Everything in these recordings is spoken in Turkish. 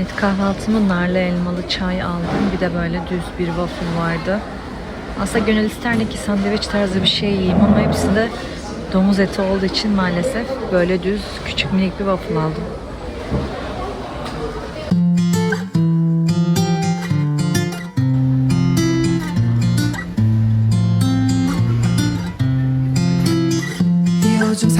Evet kahvaltımı narlı elmalı çay aldım. Bir de böyle düz bir waffle vardı. Aslında gönül isterdi ki sandviç tarzı bir şey yiyeyim ama hepsinde domuz eti olduğu için maalesef böyle düz küçük minik bir waffle aldım. 요즘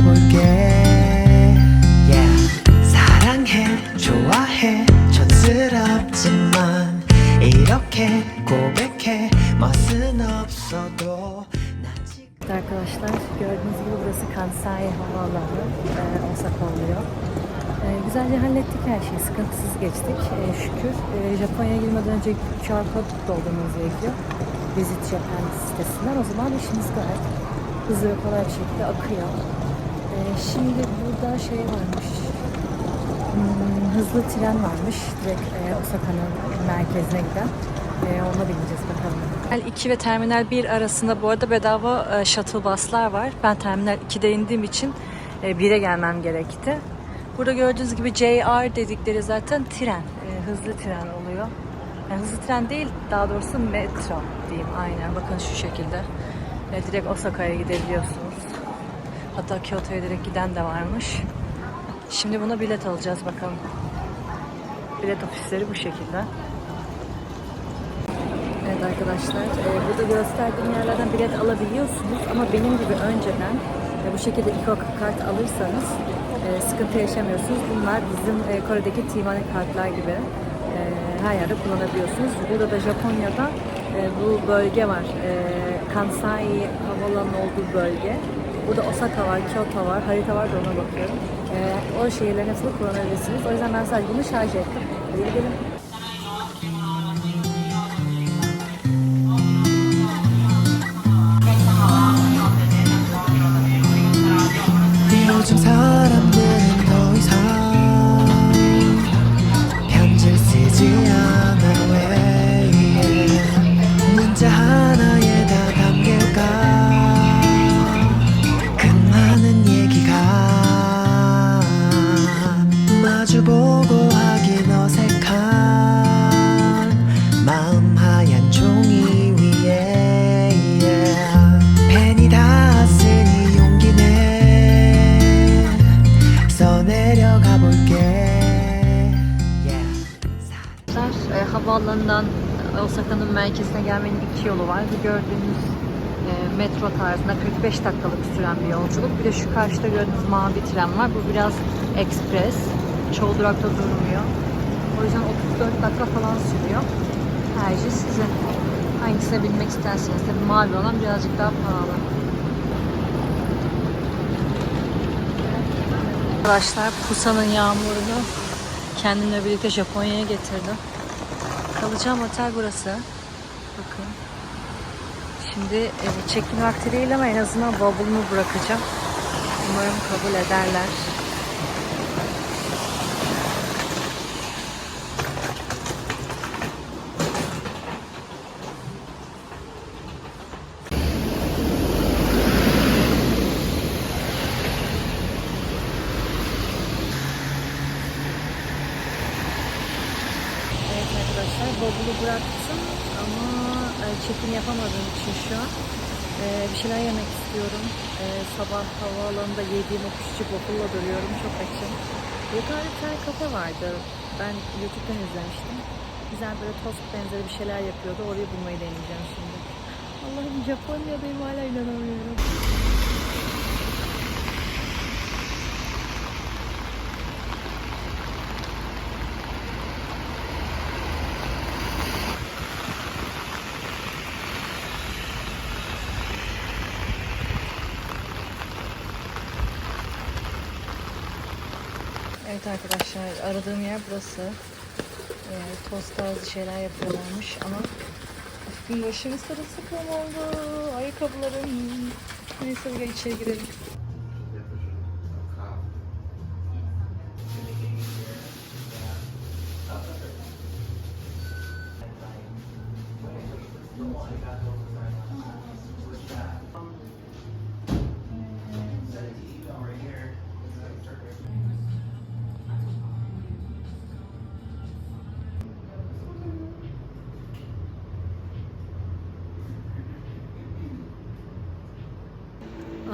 써내려가 볼게 yeah. 사랑해 좋아해 촌스럽지만 이렇게 고백해 멋은 없어도 난 지금 Evet arkadaşlar gördüğünüz gibi burası Kansai Havaalanı e, Osaka oluyor. E, güzelce hallettik her şeyi, sıkıntısız geçtik e, şükür. E, Japonya'ya girmeden önce QR kod doldurmanız gerekiyor. Visit Japan sitesinden. O zaman işiniz gayet hızlı ve kolay bir şekilde akıyor. E, şimdi burada şey varmış, hmm, hızlı tren varmış. Direkt e, Osaka'nın merkezine giden. E, ona bineceğiz bakalım. Terminal 2 ve Terminal 1 arasında bu arada bedava e, shuttle buslar var. Ben Terminal 2'de indiğim için e, 1'e gelmem gerekti. Burada gördüğünüz gibi JR dedikleri zaten tren. e, hızlı tren oluyor. Yani hızlı tren değil, daha doğrusu metro diyeyim aynen. Bakın şu şekilde. E, direkt Osaka'ya gidebiliyorsunuz. Hatta Kyoto'ya direkt giden de varmış. Şimdi buna bilet alacağız bakalım. Bilet ofisleri bu şekilde. Evet arkadaşlar, e, burada gösterdiğim yerlerden bilet alabiliyorsunuz ama benim gibi önceden e, bu şekilde İKO kart alırsanız e, sıkıntı yaşamıyorsunuz. Bunlar bizim Kore'deki T-Money kartlar gibi her yerde kullanabiliyorsunuz. Burada da Japonya'da bu bölge var. Kansai havaalanının olduğu bölge. Burada Osaka var, Kyoto var, harita var da ona bakıyorum. E, o şehirlerin hepsini kullanabilirsiniz. O yüzden ben sadece bunu şarj ettim. Hadi gidelim. Havaalanından Osaka'nın merkezine gelmenin iki yolu var. Bu gördüğünüz e, metro tarzında 45 dakikalık süren bir yolculuk. Bir de şu karşıda gördüğünüz mavi tren var. Bu biraz ekspres. Çoğu durakta durmuyor. O yüzden 34 dakika falan sürüyor. Tercih sizin. Hangisine binmek isterseniz. Tabii mavi olan birazcık daha pahalı. Arkadaşlar Pusa'nın yağmurunu kendimle birlikte Japonya'ya getirdim. Kalacağım otel burası. Bakın. Şimdi e, check-in vakti değil ama en azından bavulumu bırakacağım. Umarım kabul ederler. Evet arkadaşlar bavulu bıraktım ama e, check-in yapamadığım için şu an e, bir şeyler yemek istiyorum. E, sabah havaalanında yediğim o küçücük waffle'la duruyorum. Çok açım. Yukarıda bir tane kafe vardı. Ben YouTube'dan izlemiştim. Güzel böyle tost benzeri bir şeyler yapıyordu. Orayı bulmayı deneyeceğim şimdi. Allah'ım Japonya'dayım hala inanamıyorum. Evet arkadaşlar aradığım yer burası. Ee, tost tarzı şeyler yapıyorlarmış ama üstüm başım sırılsıklam oldu. Ayakkabılarım. Neyse buraya içeri girelim.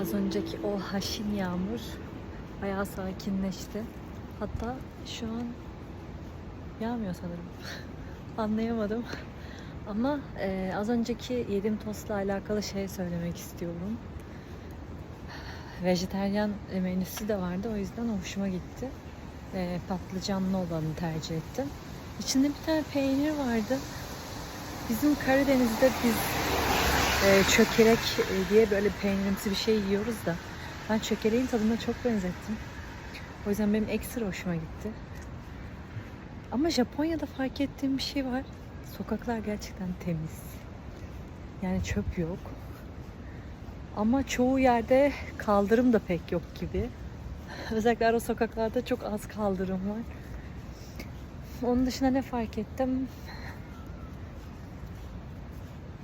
Az önceki o haşin yağmur bayağı sakinleşti. Hatta şu an yağmıyor sanırım. Anlayamadım. Ama e, az önceki yediğim tostla alakalı şey söylemek istiyorum. Vejeteryan menüsü de vardı. O yüzden hoşuma gitti. E, patlıcanlı olanı tercih ettim. İçinde bir tane peynir vardı. Bizim Karadeniz'de biz e, çökelek diye böyle peynirimsi bir şey yiyoruz da ben çökeleğin tadına çok benzettim. O yüzden benim ekstra hoşuma gitti. Ama Japonya'da fark ettiğim bir şey var. Sokaklar gerçekten temiz. Yani çöp yok. Ama çoğu yerde kaldırım da pek yok gibi. Özellikle ara sokaklarda çok az kaldırım var. Onun dışında ne fark ettim?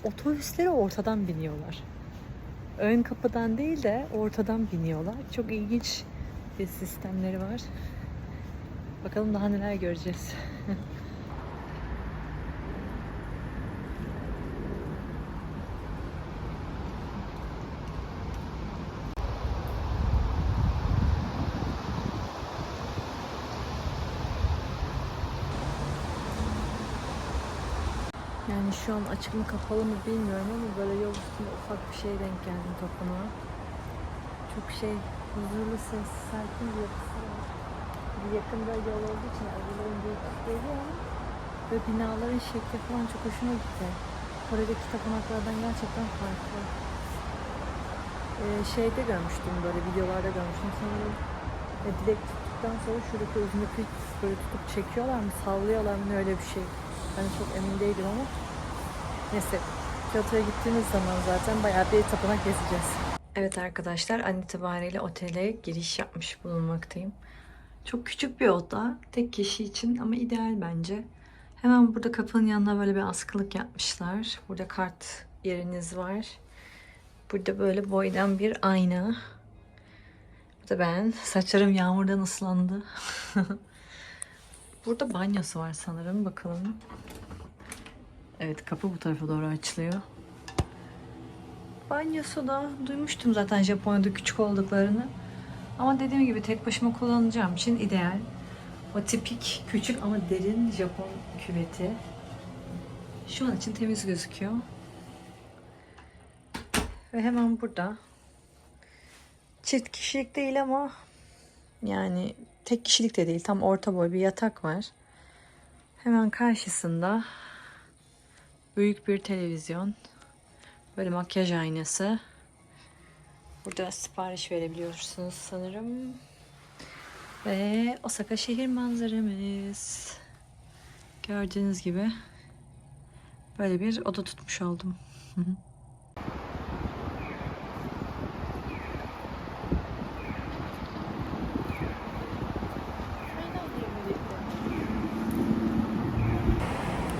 Otobüslere ortadan biniyorlar. Ön kapıdan değil de ortadan biniyorlar. Çok ilginç bir sistemleri var. Bakalım daha neler göreceğiz. Yani şu an açık mı kapalı mı bilmiyorum ama böyle yol üstünde ufak bir şeye denk geldim tapınağa. Çok şey huzurlu, sessiz, sakin bir yapısı var. Bir yakında yol olduğu için arabaların büyüklük geliyor ama ve binaların şekli falan çok hoşuma gitti. Kore'deki tapınaklardan gerçekten farklı. Ee, şeyde görmüştüm böyle videolarda görmüştüm sanırım. E, dilek tuttuktan sonra şuradaki uzun ipi böyle tutup çekiyorlar mı, sallıyorlar mı öyle bir şey. Ben çok emin değilim ama neyse Kyoto'ya gittiğimiz zaman zaten bayağı bir tapınak gezeceğiz. Evet arkadaşlar an itibariyle otele giriş yapmış bulunmaktayım. Çok küçük bir oda tek kişi için ama ideal bence. Hemen burada kapının yanına böyle bir askılık yapmışlar. Burada kart yeriniz var. Burada böyle boydan bir ayna. Bu da ben. Saçlarım yağmurdan ıslandı. Burada banyosu var sanırım. Bakalım. Evet kapı bu tarafa doğru açılıyor. Banyosu da duymuştum zaten Japonya'da küçük olduklarını. Ama dediğim gibi tek başıma kullanacağım için ideal. O tipik küçük ama derin Japon küveti. Şu an için temiz gözüküyor. Ve hemen burada çift kişilik değil ama yani tek kişilik de değil tam orta boy bir yatak var. Hemen karşısında büyük bir televizyon. Böyle makyaj aynası. Burada sipariş verebiliyorsunuz sanırım. Ve Osaka şehir manzaramız. Gördüğünüz gibi böyle bir oda tutmuş oldum.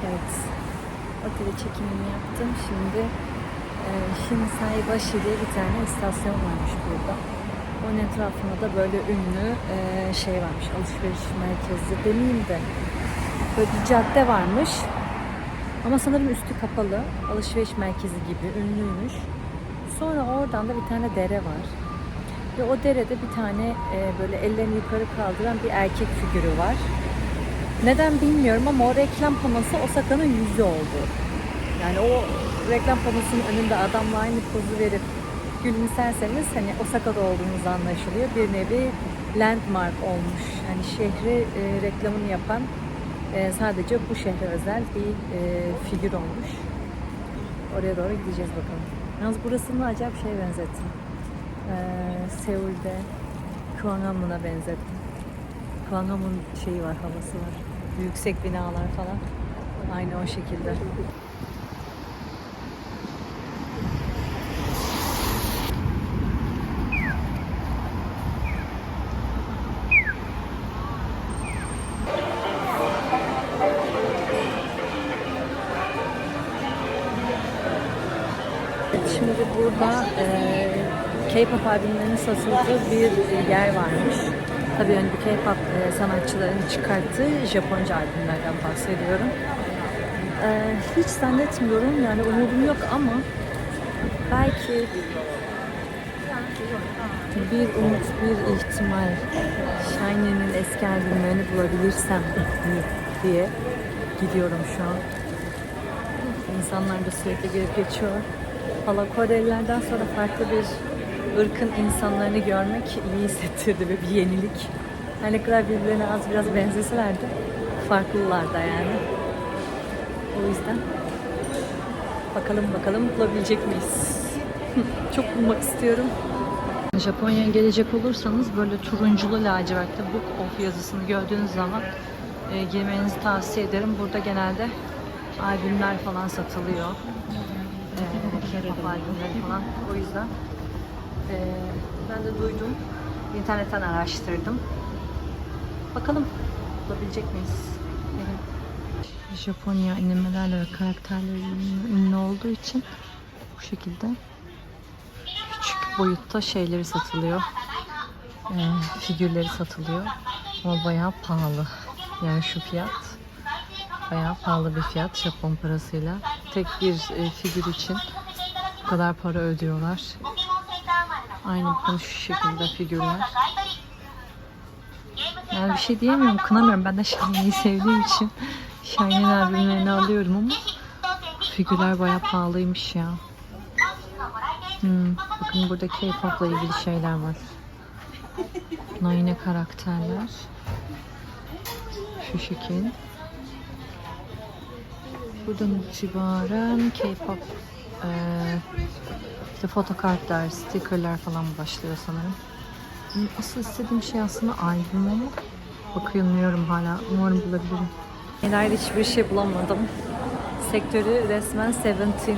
Evet. Otele çekimimi yaptım. Şimdi e, Shinsaibashi diye bir tane istasyon varmış burada. Onun etrafında da böyle ünlü e, şey varmış. Alışveriş merkezi demeyeyim de böyle bir cadde varmış. Ama sanırım üstü kapalı. Alışveriş merkezi gibi ünlüymüş. Sonra oradan da bir tane dere var. Ve o derede bir tane e, böyle ellerini yukarı kaldıran bir erkek figürü var. Neden bilmiyorum ama o reklam panosu Osaka'nın yüzü oldu. Yani o reklam panosunun önünde adamla aynı pozu verip gülümserseniz hani Osaka'da olduğunuz anlaşılıyor. Bir nevi landmark olmuş. Yani şehri e, reklamını yapan e, sadece bu şehre özel bir e, figür olmuş. Oraya doğru gideceğiz bakalım. Yalnız burasını acayip şeye benzettim. E, Seul'de Kwangamun'a benzettim. Yokohama'nın şeyi var, havası var. Yüksek binalar falan. Aynı o şekilde. Şimdi burada e, K-pop albümlerinin satıldığı bir yer varmış. Tabii yani bu K-pop e, sanatçıların çıkarttığı Japonca albümlerden bahsediyorum. E, hiç zannetmiyorum yani umudum yok ama belki bir umut, bir ihtimal Shiny'nin eski albümlerini bulabilirsem diye gidiyorum şu an. İnsanlar da sürekli gelip geçiyor. Valla Korelilerden sonra farklı bir ırkın insanlarını görmek iyi hissettirdi ve bir yenilik. Her ne kadar birbirlerine az biraz benzeseler de farklılar da yani. O yüzden bakalım bakalım bulabilecek miyiz? Çok bulmak istiyorum. Japonya'ya gelecek olursanız böyle turunculu lacivertte Book of yazısını gördüğünüz zaman e, girmenizi tavsiye ederim. Burada genelde albümler falan satılıyor. E, K-pop albümleri falan. O yüzden e, ben de duydum. İnternetten araştırdım. Bakalım bulabilecek miyiz? Japonya animelerle ve karakterleriyle ünlü olduğu için bu şekilde küçük boyutta şeyleri satılıyor. Ee, figürleri satılıyor. Ama bayağı pahalı. Yani şu fiyat bayağı pahalı bir fiyat Japon parasıyla. Tek bir e, figür için bu kadar para ödüyorlar. Aynı bu şu şekilde figürler. Yani bir şey diyemiyorum, kınamıyorum. Ben de Shiny'yi sevdiğim için Shiny'nin albümlerini alıyorum ama figürler bayağı pahalıymış ya. Hmm, bakın burada K-pop'la ilgili şeyler var. Bunlar karakterler. Şu şekil. Buradan itibaren K-pop eee işte fotokartlar, stickerlar falan başlıyor sanırım. Benim Asıl istediğim şey aslında albüm ama bakıyorum hala. Umarım bulabilirim. Neler hiçbir şey bulamadım. Sektörü resmen Seventeen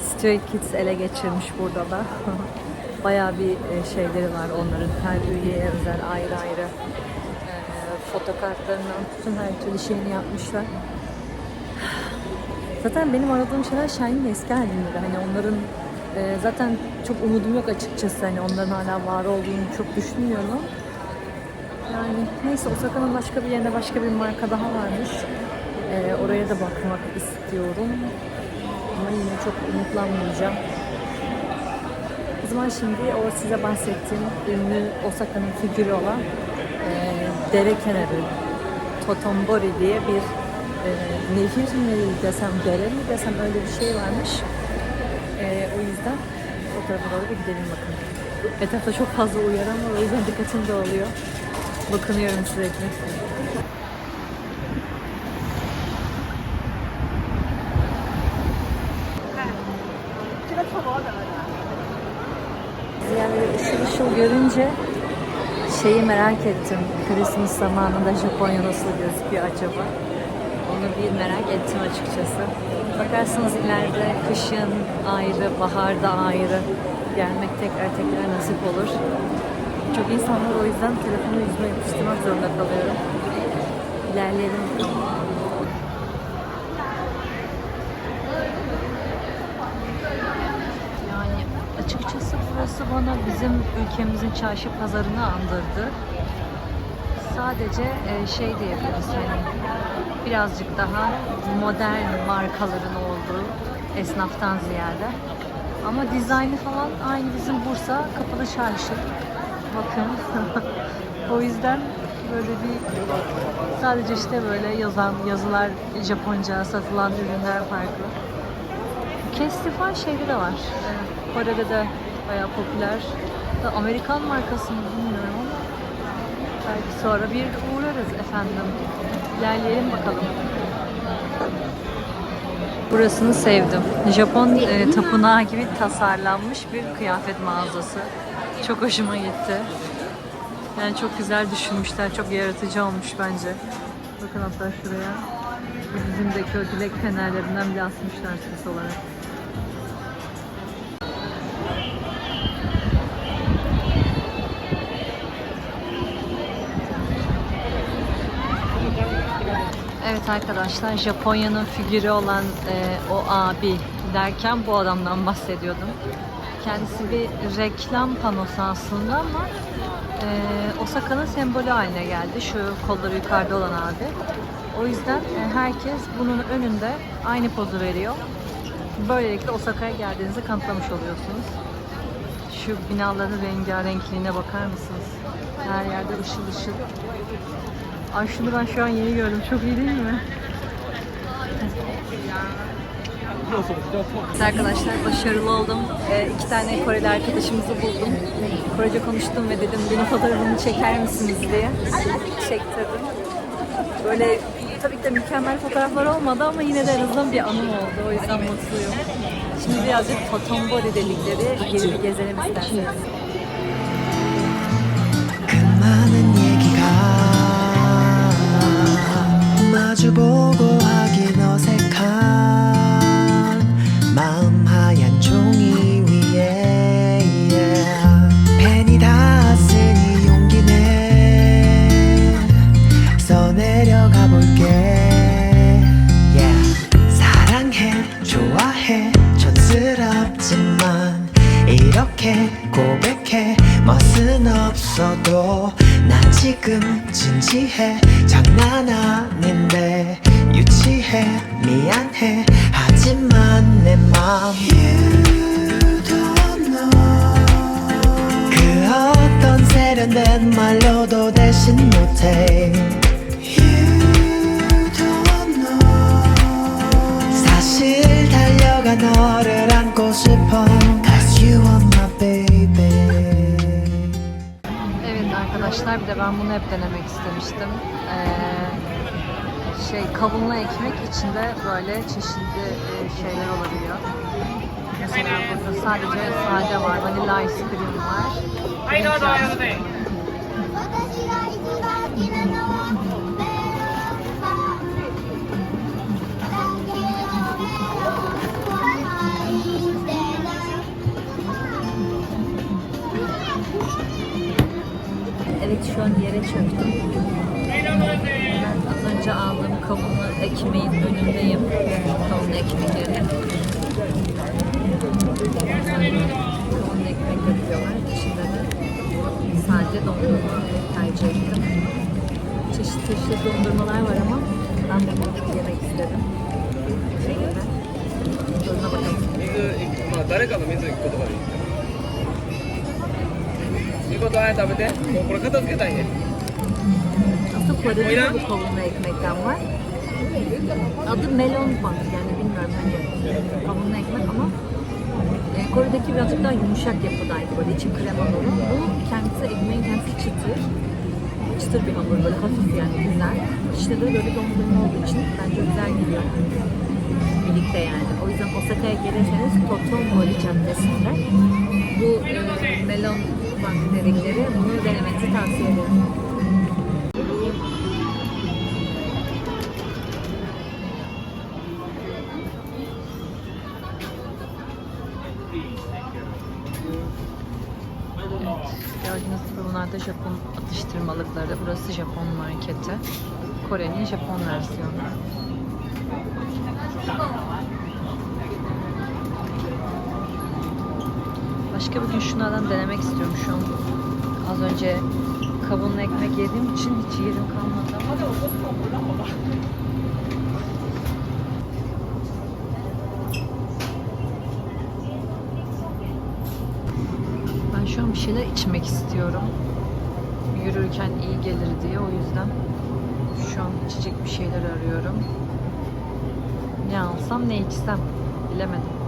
Stray Kids ele geçirmiş burada da. Bayağı bir e, şeyleri var onların. Her üyeye özel ayrı ayrı e, fotokartlarından tutun her türlü şeyini yapmışlar. Zaten benim aradığım şeyler Shine'in eski albümleri. Hani onların e, zaten çok umudum yok açıkçası. Hani onların hala var olduğunu çok düşünmüyorum yani neyse Osaka'nın başka bir yerinde başka bir marka daha varmış. E, oraya da bakmak istiyorum. Ama yine çok umutlanmayacağım. O zaman şimdi o size bahsettiğim ünlü Osaka'nın figürü olan e, dere kenarı Totombori diye bir e, nehir mi desem, dere mi desem öyle bir şey varmış. E, o yüzden o tarafa doğru bir gidelim bakalım. Etrafta çok fazla uyaran var o yüzden dikkatim dağılıyor. Bakınıyorum sürekli. Yani ışıl görünce şeyi merak ettim. Christmas zamanında Japonya nasıl gözüküyor acaba? Onu bir merak ettim açıkçası. Bakarsınız ileride kışın ayrı, baharda ayrı gelmek tekrar tekrar nasip olur. Çok insan var o yüzden telefonu yüzüme yapıştırmak zorunda kalıyorum. İlerleyelim. Yani açıkçası burası bana bizim ülkemizin çarşı pazarını andırdı. Sadece e, şey diyebiliriz hani birazcık daha modern markaların olduğu esnaftan ziyade. Ama dizaynı falan aynı bizim Bursa kapalı çarşı. Bakın. o yüzden böyle bir sadece işte böyle yazan yazılar Japonca satılan ürünler farklı. Kestifan şeyde de var. Kore'de de bayağı popüler. Amerikan markası mı bilmiyorum ama belki sonra bir uğrarız efendim. İlerleyelim bakalım. Burasını sevdim. Japon e, tapınağı gibi tasarlanmış bir kıyafet mağazası. Çok hoşuma gitti. Yani çok güzel düşünmüşler, çok yaratıcı olmuş bence. Bakın hatta şuraya. Bu Bizimdeki o dilek fenerlerinden bile asmışlar süs olarak. Evet arkadaşlar Japonya'nın figürü olan e, o abi derken bu adamdan bahsediyordum. Kendisi bir reklam panosu aslında ama e, Osaka'nın sembolü haline geldi. Şu kolları yukarıda olan abi. O yüzden e, herkes bunun önünde aynı pozu veriyor. Böylelikle Osaka'ya geldiğinizi kanıtlamış oluyorsunuz. Şu binaların rengarenkliğine bakar mısınız? Her yerde ışıl ışıl. Ay ben şu an yeni gördüm. Çok iyi değil mi? Arkadaşlar başarılı oldum. Ee, iki tane Koreli arkadaşımızı buldum. Korece konuştum ve dedim benim fotoğrafımı çeker misiniz diye. Çektirdim. Böyle tabii ki de mükemmel fotoğraflar olmadı ama yine de en azından bir anım oldu. O yüzden mutluyum. Şimdi birazcık Totombori dedikleri geri gezelim isterseniz. 마주보고 하긴 어색 지금 진지해. 장난 아닌데 유치해. 미안해. 하지만 내맘 don't know. 그 어떤 세련된 말로도 대신 못해. You don't know. 사실 달려가 너를 안고 싶어. Cause you are arkadaşlar bir de ben bunu hep denemek istemiştim. Ee, şey kavunlu ekmek içinde böyle çeşitli e, şeyler olabiliyor. Mesela burada sadece sade var, vanilla ice cream var. pirinç şu an yere çöktüm. Ben az önce aldığım kavunlu ekmeğin önündeyim. Kavunlu ekmek yeri. Kavunlu ekmek yapıyorlar. İçinde de sadece dondurma tercih ettim. Çeşit çeşit dondurmalar var ama ben bunu yemek istedim. Şöyle. Tadına bakalım. 水まあ誰かの水行くことがいいみことあや食べて kadar dua et abi de. Melon bank yani bilmiyorum hani kavurma ekmek ama e, Kore'deki birazcık daha yumuşak yapıdaydı böyle içi krema dolu. Bu kendisi ekmeğin kendisi çıtır. Çıtır bir hamur böyle hafif yani güzel. İşte de böyle dondurma olduğu için bence güzel gidiyor birlikte yani. O yüzden Osaka'ya gelirseniz Totombori Caddesi'nde bu melon bun dedikleri bunu denemenizi tavsiye ederim. Da Japon atıştırmalıkları. Burası Japon marketi. Kore'nin Japon versiyonu. Başka bir gün şunlardan denemek istiyorum şu an. Az önce kavunlu ekmek yediğim için hiç yerim kalmadı Ben şu an bir şeyler içmek istiyorum. Yürürken iyi gelir diye o yüzden şu an içecek bir şeyler arıyorum. Ne alsam ne içsem bilemedim.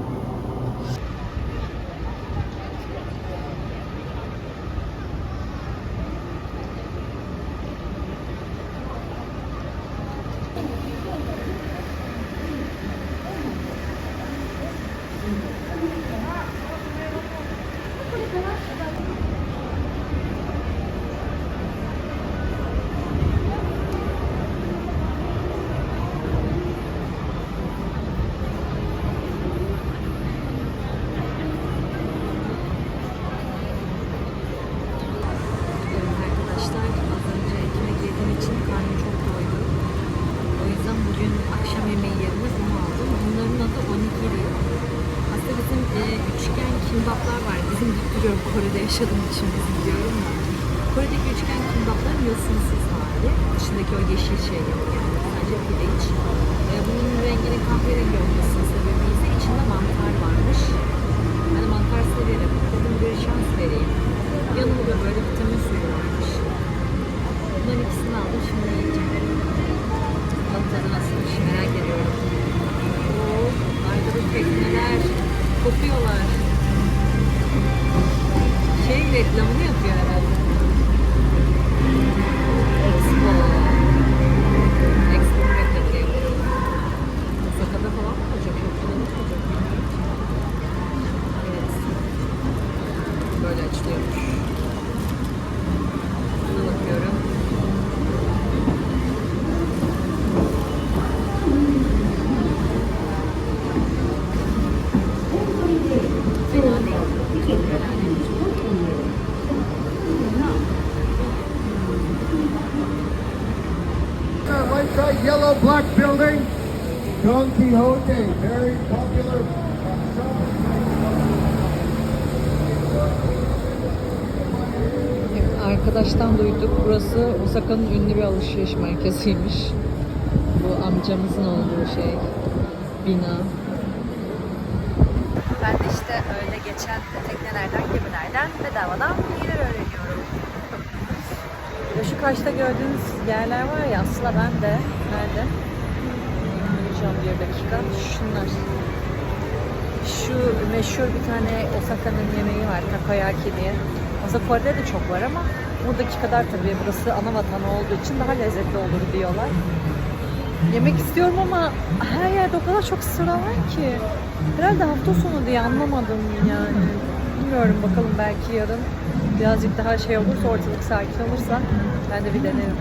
Üçgen kimbapların yosunsuz hali. Dışındaki o yeşil şey yok yani. Sadece pirinç. E, bunun renginin kahverengi olmasının sebebi ise içinde mantar varmış. Ben de mantar severim. Dedim bir şans vereyim. Yanında da böyle vitamin suyu varmış. Bunların ikisini aldım. Şimdi yiyeceğim. Bakalım tadı nasılmış merak ediyorum. Oo, arkada tekneler kopuyorlar. Şey reklamını yapıyor herhalde. Expo. Expo reklamını yapıyor. Osaka'da falan mı olacak? Çok kalabalık mı olacak bilmiyorum ki. Evet. Böyle açılıyormuş. Buna bakıyorum. Fena değil. White Side Yellow Black Building, Quixote, very popular. Arkadaştan duyduk. Burası Osaka'nın ünlü bir alışveriş merkeziymiş. Bu amcamızın olduğu şey. Bina. Ben de işte öyle geçen teknelerden, gemilerden bedavadan bilgiler öğreniyorum. Şu karşıda gördüğünüz yerler var ya aslında ben de nerede? Bulacağım bir dakika. Şunlar. Şu meşhur bir tane Osaka'nın yemeği var, takoyaki diye. Aslında Kore'de de çok var ama buradaki kadar tabii burası ana vatanı olduğu için daha lezzetli olur diyorlar. Yemek istiyorum ama her yerde o kadar çok sıra var ki. Herhalde hafta sonu diye anlamadım yani. Bilmiyorum bakalım belki yarın birazcık daha şey olursa ortalık sakin olursa ben de bir denerim.